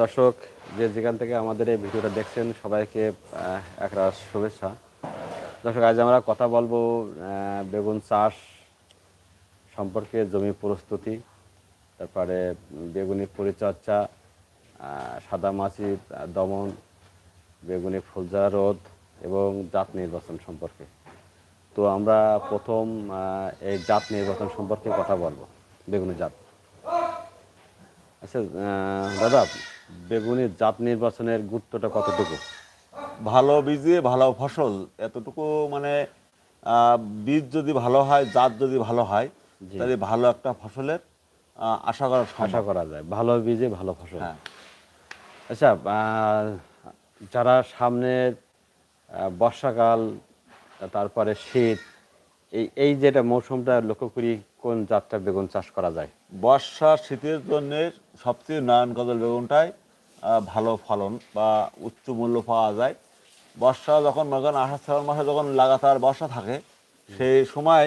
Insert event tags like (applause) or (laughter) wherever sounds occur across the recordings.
দর্শক, যে যেখান থেকে আমাদের এই ভিডিওটা দেখছেন, সবাইকে একরাশ শুভেচ্ছা। দর্শক, আজ আমরা কথা বলব বেগুন চাষ সম্পর্কে, জমি প্রস্তুতি, তারপরে বেগুনি পরিচর্যা সাদামাছি দমন, বেগুনি ফুলজা রোধ এবং জাত নির্বাচন সম্পর্কে। তো আমরা প্রথম এই জাত নির্বাচন সম্পর্কে কথা বলব, বেগুনি জাত। আচ্ছা দাদা বেগুনি জাত নির্বাচনের গুরুত্বটা কতটুকু? ভালো বীজে ভালো ফসল এতটুকু মানে বীজ যদি ভালো হয় জাত যদি ভালো হয়। তাহলে ভালো একটা ফসলের আশা করা আশা করা যায়। ভালো বীজে ভালো ফসল। হ্যাঁ। আচ্ছা যারা সামনের বর্ষাকাল তারপরে শীত এই এই যেটা মৌসুমটা লক্ষ্য করি কোন জাতটা বেগুন চাষ করা যায়? বর্ষা শীতের জন্য সবচেয়ে নয়ন কদল বেগুনটাই ভালো ফলন বা উচ্চ মূল্য পাওয়া যায়। বর্ষা যখন মনে করেন আষাঢ় শ্রাবণ মাসে যখন লাগাতার বর্ষা থাকে, সেই সময়,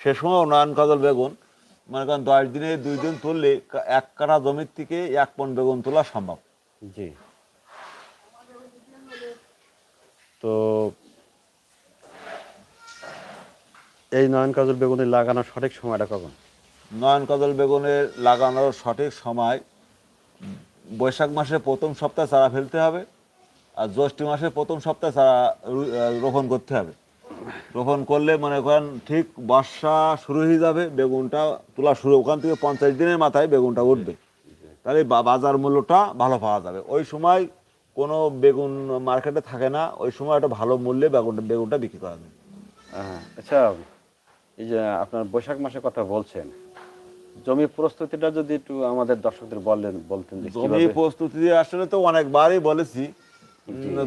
সে সময় নয়ন কদল বেগুন। মনে করেন দশ দিনে দুই দিন তুললে এক কাঠা জমির থেকে এক পন বেগুন তোলা সম্ভব। জি। তো এই নয়ন কাজল বেগুনি লাগানোর সঠিক সময়টা কখন? নয়ন কদল বেগুনের লাগানোর সঠিক সময় বৈশাখ মাসে প্রথম সপ্তাহে চারা ফেলতে হবে আর জ্যৈষ্ঠ মাসে প্রথম সপ্তাহে চারা রোপণ করতে হবে। রোপণ করলে মনে করেন ঠিক বর্ষা শুরু হয়ে যাবে বেগুনটা তোলা শুরু ওখান থেকে পঞ্চাশ দিনের মাথায় বেগুনটা উঠবে। তাহলে বাজার মূল্যটা ভালো পাওয়া যাবে। ওই সময় কোনো বেগুন মার্কেটে থাকে না ওই সময় একটা ভালো মূল্যে বেগুনটা বেগুনটা বিক্রি করা যায়। হ্যাঁ, আচ্ছা এই যে আপনার বৈশাখ মাসের কথা বলছেন জমি প্রস্তুতিটা যদি একটু আমাদের দর্শকদের বললেন বলতেন জমি প্রস্তুতি আসলে তো অনেকবারই বলেছি।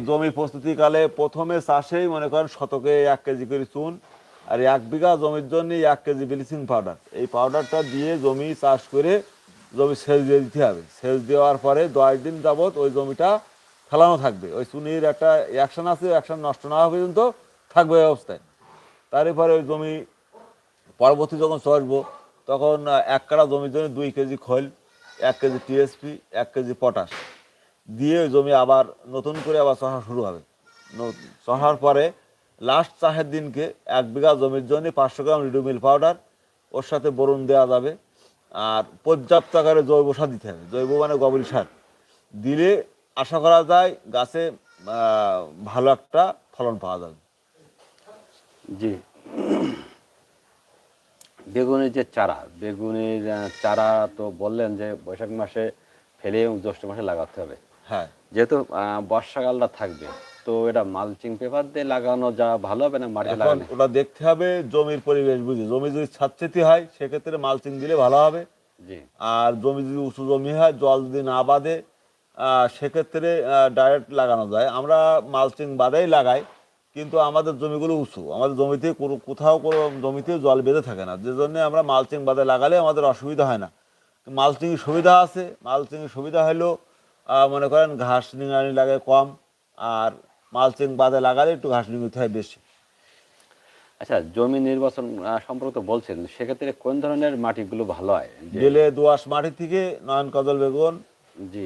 জমি প্রস্তুতি কালে প্রথমে চাষেই মনে করেন শতকে এক কেজি করে চুন আর এক বিঘা জমির জন্য এক কেজি ব্লিচিং পাউডার। এই পাউডারটা দিয়ে জমি চাষ করে জমি সেচ দিয়ে দিতে হবে। সেচ দেওয়ার পরে দশ দিন যাবৎ ওই জমিটা ফেলানো থাকবে। ওই চুনির একটা অ্যাকশন আছে অ্যাকশন নষ্ট না হওয়া পর্যন্ত থাকবে অবস্থায়। তারপরে ওই জমি পরবর্তী যখন চসবো তখন এক কাড়া জমির জন্য দুই কেজি খৈল, এক কেজি টিএসপি, এক কেজি পটাশ। দিয়ে জমি আবার নতুন করে আবার চষা শুরু হবে। চষার পরে লাস্ট চাষের দিনকে এক বিঘা জমির জন্য পাঁচশো গ্রাম রিডুমিল পাউডার ওর সাথে বরুণ দেওয়া যাবে। আর পর্যাপ্ত আকারে জৈব সার দিতে হবে। জৈব মানে গবল সার। দিলে আশা করা যায় গাছে ভালো একটা ফলন পাওয়া যাবে। জি। বেগুনের যে চারা বেগুনের চারা তো বললেন যে বৈশাখ মাসে ফেলে এবং জ্যৈষ্ঠ মাসে লাগাতে হবে। হ্যাঁ। যেহেতু বর্ষাকালটা থাকবে তো এটা মালচিং পেপার দিয়ে লাগানো যা ভালো হবে না মাটি লাগানো ওটা দেখতে হবে জমির পরিবেশ বুঝে জমি যদি ছাদচেতি হয় সেক্ষেত্রে মালচিং দিলে ভালো হবে। জি। আর জমি যদি উঁচু জমি হয় জল যদি না বাঁধে সেক্ষেত্রে ডাইরেক্ট লাগানো যায়। আমরা মালচিং বাদেই লাগাই। কিন্তু আমাদের জমিগুলো উঁচু। আমাদের জমিতে কোনো- কোথাও কোনো জমিতে জল বেঁধে থাকে না। যে জন্য আমরা মালচিং বাদে লাগালে আমাদের অসুবিধা হয় না। মালচিং সুবিধা আছে। মালচিং সুবিধা হলো মনে করেন ঘাস নিঙানি লাগে কম আর মালচিং বাদে লাগালে একটু ঘাস নিঙিতে হয় বেশি। আচ্ছা জমি নির্বাচন সম্পর্কে তো বলছেন সেক্ষেত্রে কোন ধরনের মাটিগুলো ভালো হয়? যে বেলে দোআঁশ মাটি থেকে নয়ন কদল বেগুন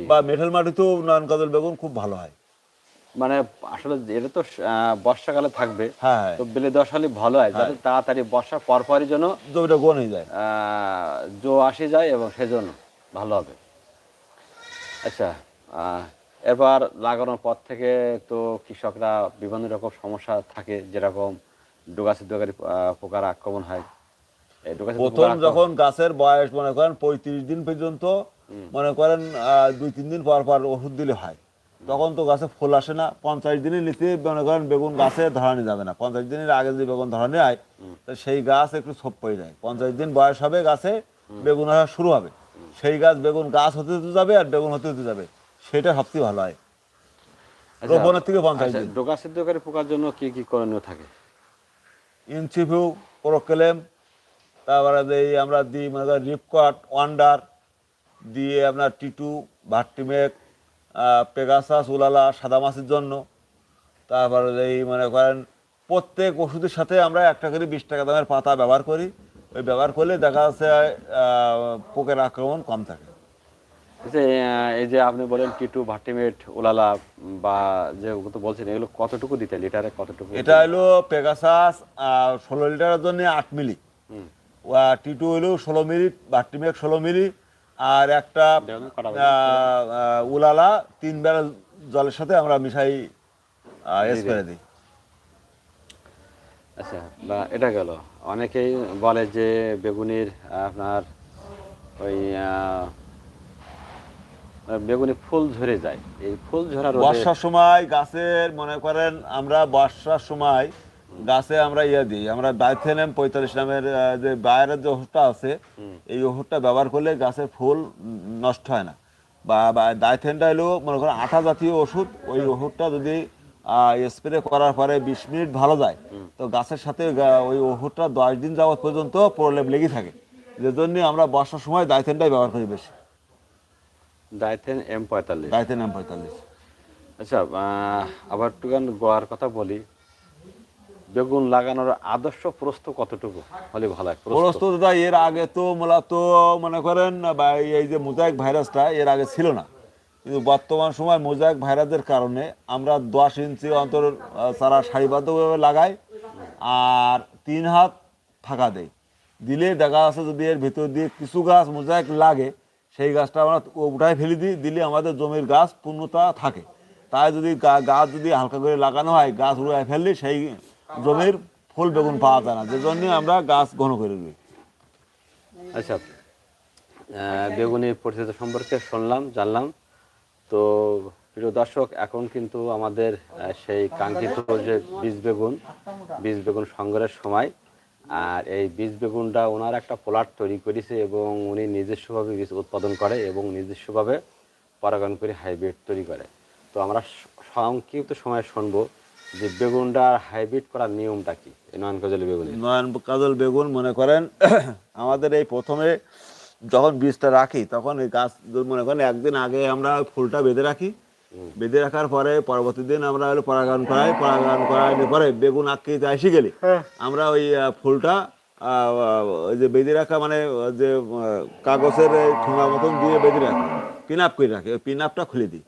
বা মেঠেল মাটিতেও নয়ন কদল বেগুন খুব ভালো হয়। মানে আসলে এটা তো বর্ষাকালে থাকবে। হ্যাঁ। হ্যাঁ তো বেলে দশ হলে ভালো হয় যাতে তাড়াতাড়ি বর্ষার পরপরই যেন জমিটা গনে যায়। জো আসে যায় এবং সেজন্য ভালো হবে। আচ্ছা এবার লাগানোর পর থেকে তো কৃষকরা বিভিন্ন রকম সমস্যা থাকে যেরকম ডোগাছে দোকারি পোকার আক্রমণ হয়। এই প্রথম যখন গাছের বয়স মনে করেন পঁয়ত্রিশ দিন পর্যন্ত মনে করেন আহ, দুই তিন দিন পর পর ওষুধ দিলে হয়। তখন তো গাছে ফুল আসে না। পঞ্চাশ দিনের নিচে মনে করেন বেগুন গাছে ধরানি যাবে না। পঞ্চাশ দিনের আগে যদি বেগুন ধরানি হয় তো সেই গাছ একটু ছোপ পড়ে যায়। পঞ্চাশ দিন বয়স হবে গাছে বেগুন আসা শুরু হবে। সেই গাছ বেগুন গাছ হতে হতে যাবে আর বেগুন হতে হতে যাবে। সেটা সবচেয়ে ভালো হয়। রোপণের থেকে পঞ্চাশ দিন। ডোকা সিদ্ধকারী পোকার জন্য কি কি করণীয় থাকে? ইনসিভিউ প্রোক্লেম তারপরে এই আমরা দিই মনে করেন রিপকট ওয়ান্ডার দিয়ে আপনার টিটু ভার্টিমেক পেগাসাস উলালা সাদা মাছের জন্য। তারপরে এই মনে করেন প্রত্যেক ওষুধের সাথে আমরা একটা করে বিশ টাকা দামের পাতা ব্যবহার করি। ওই ব্যবহার করলে দেখা যাচ্ছে পোকের আক্রমণ কম থাকে। যে এই যে আপনি বলেন টিটু ভাটিমেট ওলালা বা যে তো বলছেন এগুলো কতটুকু দিতে লিটারে কতটুকু? এটা হলো পেগাসাস ষোলো লিটারের জন্য আট মিলি। টিটু হলো ষোলো মিলি বাটিমেক ষোলো মিলি আর একটা উলালা তিন ব্যারেল জলের সাথে আমরা মিশাই স্প্রে দিই। আচ্ছা বা এটা গেল। অনেকেই বলে যে বেগুনির আপনার ওই আহ, বেগুনি ফুল ঝরে যায়। এই ফুল ঝরা বর্ষার সময় গাছের মনে করেন আমরা বর্ষার সময় গাছে আমরা ইয়ে দিই। আমরা ডাইথেনেম পঁয়তাল্লিশ নামের যে বাইরের যে ওষুধটা আছে এই ওষুধটা ব্যবহার করলে গাছের ফুল নষ্ট হয় না। বা ডাইথেনটা হলো মনে করেন আঠা জাতীয় ওষুধ ওই ওষুধটা যদি স্প্রে করার পরে বিশ মিনিট ভালো যায় তো গাছের সাথে ওই ওষুধটা দশ দিন যাওয়ার পর্যন্ত প্রলেপ লেগে থাকে। যে জন্য আমরা বর্ষার সময় ডাইথেনটাই ব্যবহার করি বেশি। ডাইথেন এম পঁয়তাল্লিশ। ডাইথেনাম পঁয়তাল্লিশ। আচ্ছা আবার টুকান গোয়ার কথা বলি। বেগুন লাগানোর আদর্শ প্রস্ত কতটুকু? হলে ভালো হয় দাদা, এর আগে তো মূলত মনে করেন এই যে মোজাইক ভাইরাসটা এর আগে ছিল না। কিন্তু বর্তমান সময় মোজাইক ভাইরাসের কারণে আমরা দশ ইঞ্চি অন্তর সারা সারিবদ্ধভাবে লাগাই আর তিন হাত ফাঁকা দেই। দিলে দেখা যাচ্ছে যদি এর ভিতর দিয়ে কিছু গাছ মোজাইক লাগে, সেই গাছটা আমরা উঠায় ফেলে দিই, দিলে আমাদের জমির গাছ পূর্ণতা থাকে। তাই যদি গাছ যদি হালকা করে লাগানো হয়, গাছ উড়ায় ফেললে সেই জমির ফুল বেগুন পাওয়া যায় না যে জন্য আমরা গাছ ঘন করে দিই। আচ্ছা বেগুনের পরিচিতি সম্পর্কে শুনলাম, জানলাম। তো প্রিয় দর্শক, এখন কিন্তু আমাদের সেই কাঙ্ক্ষিত যে বীজ বেগুন বীজ বেগুন সংগ্রহের সময়, আর এই বীজ বেগুনটা ওনার একটা প্লট তৈরি করেছে এবং উনি নিজস্বভাবে বীজ উৎপাদন করে এবং নিজস্বভাবে পরাগায়ন করে হাইব্রিড তৈরি করে। তো আমরা সংক্ষিপ্ত সময় শুনব যে বেগুনটার হাইব্রিড করার নিয়মটা কি? এই নয়ন কজলি বেগুনের। নয়ন কাজল বেগুন মনে করেন (coughs) আমাদের এই প্রথমে যখন বীজটা রাখি তখন এই গাছ মনে করেন একদিন আগে আমরা ফুলটা বেঁধে রাখি। বেঁধে রাখার পরে পরবর্তী দিন আমরা হলো পরাগায়ন করাই পরাগায়ন করানোর পরে বেগুন আঁকিতে এসে গেলে আমরা ওই ফুলটা ওই যে বেঁধে রাখা মানে যে কাগজের এই ঠোঙা মতন দিয়ে বেঁধে রাখি। পিন আপ করে রাখি ওই পিন আপটা খুলে দিই।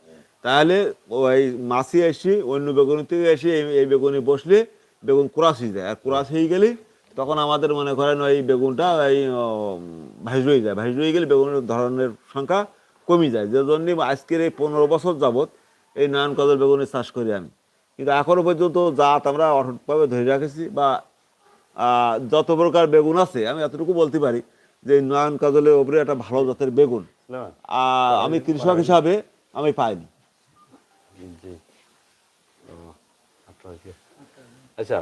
তাহলে ওই মাছি এসে অন্য বেগুন থেকে এসে এই- বেগুনে বসলে বেগুন ক্রাস হয়ে যায়। আর ক্রাস হয়ে গেলে তখন আমাদের মনে করেন ওই বেগুনটা এই ভাইজ হয়ে যায়। ভাইজ হয়ে গেলে বেগুনের ধরনের সংখ্যা কমে যায়। যে জন্য আজকের এই পনেরো বছর যাবত এই নয়ন কদর বেগুনের চাষ করি আমি। কিন্তু এখনও পর্যন্ত জাত আমরা অটুটভাবে ধরে রাখেছি বা যত প্রকার বেগুন আছে আমি এতটুকু বলতে পারি যে নয়ন কাজলের ওপরে একটা ভালো জাতের বেগুন। আহ, আমি কৃষক হিসাবে আমি পাইনি। জি? আচ্ছা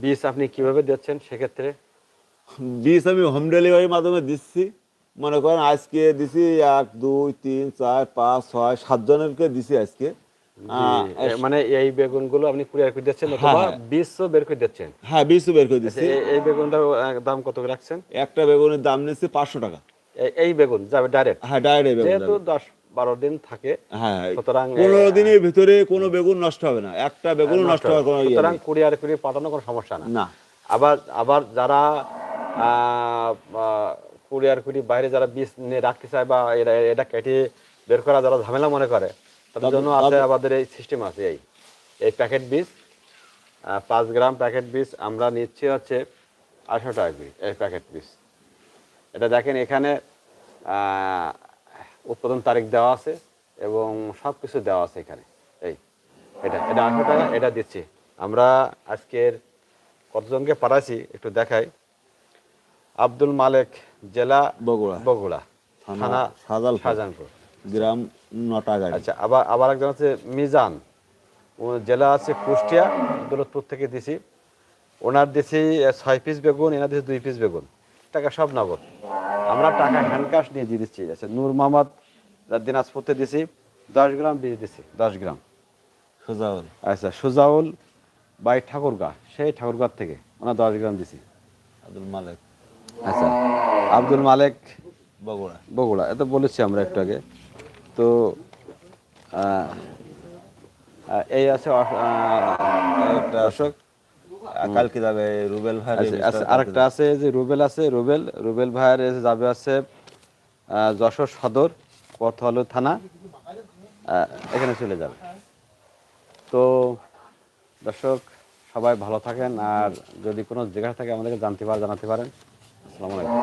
বীজ আপনি কীভাবে দিচ্ছেন সেক্ষেত্রে? বীজ আমি হোম ডেলিভারির মাধ্যমে দিচ্ছি। মনে করেন আজকে দিছি এক দুই তিন চার পাঁচ ছয় সাতজনেরকে দিছি আজকে। মানে এই বেগুনগুলো আপনি কুরিয়ার করে দিচ্ছেন হ্যাঁ, অথবা হ্যাঁ। বীজও বের করে দিচ্ছেন? হ্যাঁ বীজও বের করে আচ্ছা, দিচ্ছি। এই- বেগুনটার দাম কত রাখছেন? একটা বেগুনের দাম নিচ্ছে পাঁচশো টাকা। এই- বেগুন যাবে ডাইরেক্ট হ্যাঁ ডাইরেক্ট বেগুন যেহেতু দশ বারো দিন থাকে। হ্যাঁ সুতরাং পনেরো দিনের ভিতরে কোনো বেগুন নষ্ট হবে না। একটা বেগুন নষ্ট হওয়ার কোনো ইয়ে সুতরাং কুরিয়ার করে পাঠানো কোনো সমস্যা না। আবার আবার যারা কুরিয়ার কুড়ি বাইরে যারা বীজ নিয়ে রাখতে চায় বা এটা কেটে বের করা যারা ঝামেলা মনে করে তাদের জন্য আছে আমাদের এই সিস্টেম আছে এই। এই প্যাকেট বীজ পাঁচ গ্রাম প্যাকেট বীজ আমরা নিচ্ছি হচ্ছে আঠারো টাকা করে এই প্যাকেট বীজ। এটা দেখেন এখানে আহ, উৎপাদন তারিখ দেওয়া আছে এবং সব কিছু দেওয়া আছে এখানে। এই এটা এটা আঠারো টাকা এটা দিচ্ছি। আমরা আজকের কতজনকে পাঠাচ্ছি একটু দেখাই। আব্দুল মালেক জেলা বগুড়া। বগুড়া থানা শাহজালাল। শাহজাহানপুর গ্রাম নটা আচ্ছা আবার আবার একজন আছে মিজান। ও জেলা আছে কুষ্টিয়া দৌলতপুর থেকে দিছি। ওনার দিছি ছয় পিস বেগুন এনার দিছি দুই পিস বেগুন। টাকা সব নগদ। আমরা টাকা হ্যান্ড ক্যাশ নিয়ে দিয়ে দিচ্ছি আচ্ছা নূর মোহাম্মদ দিনাজপুরতে দিছি দশ গ্রাম বীজ দিছি দশ গ্রাম। সোজা হল। আচ্ছা সুজাউল বাই ঠাকুরগা সেই ঠাকুরগাঁ থেকে ওনার দশ গ্রাম দিছি। আব্দুল মালিক। আচ্ছা আব্দুল মালেক বগুড়া। বগুড়া এত বলেছি আমরা একটু আগে। তো এই আছে অস- আহ, একটা অশোক আর কালকে যাবে রুবেল ভাই আরেকটা আছে যে রুবেল আছে রুবেল রুবেল ভাইয়ের যাবে আছে যশোর সদর পথলু থানা এখানে চলে যাবে। তো দর্শক সবাই ভালো থাকেন আর যদি কোনো জায়গা থাকে আমাদেরকে জানতে পারেন জানাতে পারেন। আসসালামু আলাইকুম।